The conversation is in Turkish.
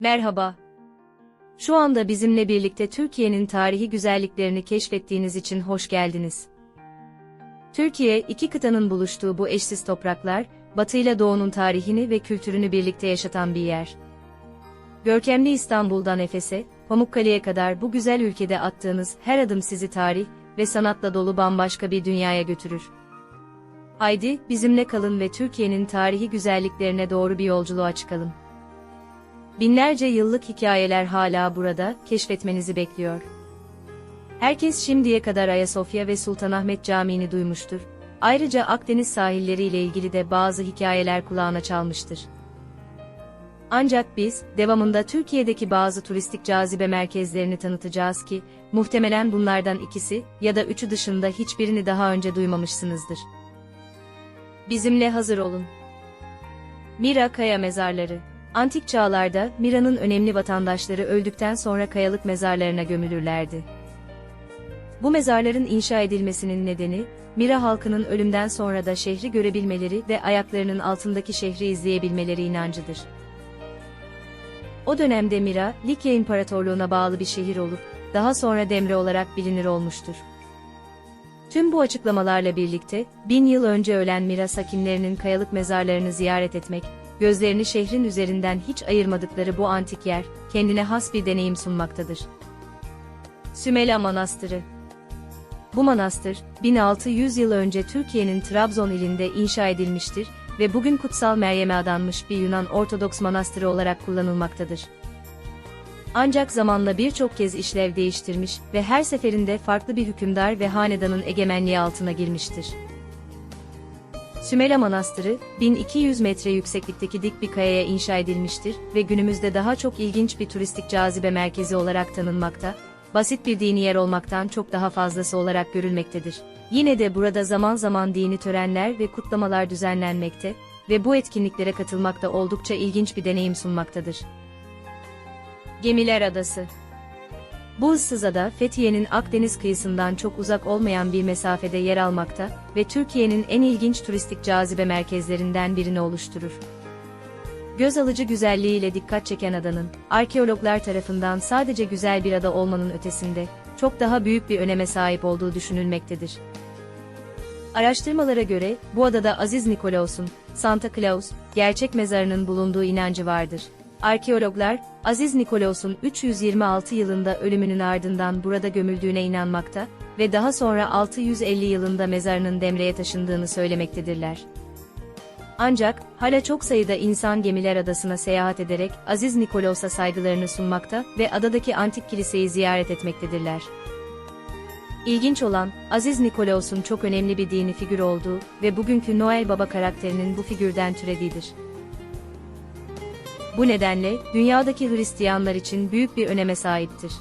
Merhaba. Şu anda bizimle birlikte Türkiye'nin tarihi güzelliklerini keşfettiğiniz için hoş geldiniz. Türkiye, iki kıtanın buluştuğu bu eşsiz topraklar, Batı ile Doğu'nun tarihini ve kültürünü birlikte yaşatan bir yer. Görkemli İstanbul'dan Efes'e, Pamukkale'ye kadar bu güzel ülkede attığınız her adım sizi tarih ve sanatla dolu bambaşka bir dünyaya götürür. Haydi, bizimle kalın ve Türkiye'nin tarihi güzelliklerine doğru bir yolculuğa çıkalım. Binlerce yıllık hikayeler hala burada, keşfetmenizi bekliyor. Herkes şimdiye kadar Ayasofya ve Sultanahmet Camii'ni duymuştur. Ayrıca Akdeniz sahilleri ile ilgili de bazı hikayeler kulağına çalmıştır. Ancak biz, devamında Türkiye'deki bazı turistik cazibe merkezlerini tanıtacağız ki, muhtemelen bunlardan ikisi ya da üçü dışında hiçbirini daha önce duymamışsınızdır. Bizimle hazır olun. Mira Kaya Mezarları Antik çağlarda Mira'nın önemli vatandaşları öldükten sonra kayalık mezarlarına gömülürlerdi. Bu mezarların inşa edilmesinin nedeni, Mira halkının ölümden sonra da şehri görebilmeleri ve ayaklarının altındaki şehri izleyebilmeleri inancıdır. O dönemde Mira, Likya İmparatorluğu'na bağlı bir şehir olup, daha sonra Demre olarak bilinir olmuştur. Tüm bu açıklamalarla birlikte, bin yıl önce ölen Mira sakinlerinin kayalık mezarlarını ziyaret etmek, gözlerini şehrin üzerinden hiç ayırmadıkları bu antik yer, kendine has bir deneyim sunmaktadır. Sümela Manastırı Bu manastır, 1600 yıl önce Türkiye'nin Trabzon ilinde inşa edilmiştir ve bugün Kutsal Meryem'e adanmış bir Yunan Ortodoks manastırı olarak kullanılmaktadır. Ancak zamanla birçok kez işlev değiştirmiş ve her seferinde farklı bir hükümdar ve hanedanın egemenliği altına girmiştir. Sümela Manastırı, 1200 metre yükseklikteki dik bir kayaya inşa edilmiştir ve günümüzde daha çok ilginç bir turistik cazibe merkezi olarak tanınmakta, basit bir dini yer olmaktan çok daha fazlası olarak görülmektedir. Yine de burada zaman zaman dini törenler ve kutlamalar düzenlenmekte ve bu etkinliklere katılmak da oldukça ilginç bir deneyim sunmaktadır. Gemiler Adası bu ıssız ada, Fethiye'nin Akdeniz kıyısından çok uzak olmayan bir mesafede yer almakta ve Türkiye'nin en ilginç turistik cazibe merkezlerinden birini oluşturur. Göz alıcı güzelliğiyle dikkat çeken adanın, arkeologlar tarafından sadece güzel bir ada olmanın ötesinde, çok daha büyük bir öneme sahip olduğu düşünülmektedir. Araştırmalara göre, bu adada Aziz Nikolaos'un, Santa Claus, gerçek mezarının bulunduğu inancı vardır. Arkeologlar, Aziz Nikolaos'un 326 yılında ölümünün ardından burada gömüldüğüne inanmakta ve daha sonra 650 yılında mezarının Demre'ye taşındığını söylemektedirler. Ancak, hala çok sayıda insan Gemiler Adası'na seyahat ederek Aziz Nikolaos'a saygılarını sunmakta ve adadaki antik kiliseyi ziyaret etmektedirler. İlginç olan, Aziz Nikolaos'un çok önemli bir dini figür olduğu ve bugünkü Noel Baba karakterinin bu figürden türediğidir. Bu nedenle, dünyadaki Hristiyanlar için büyük bir öneme sahiptir.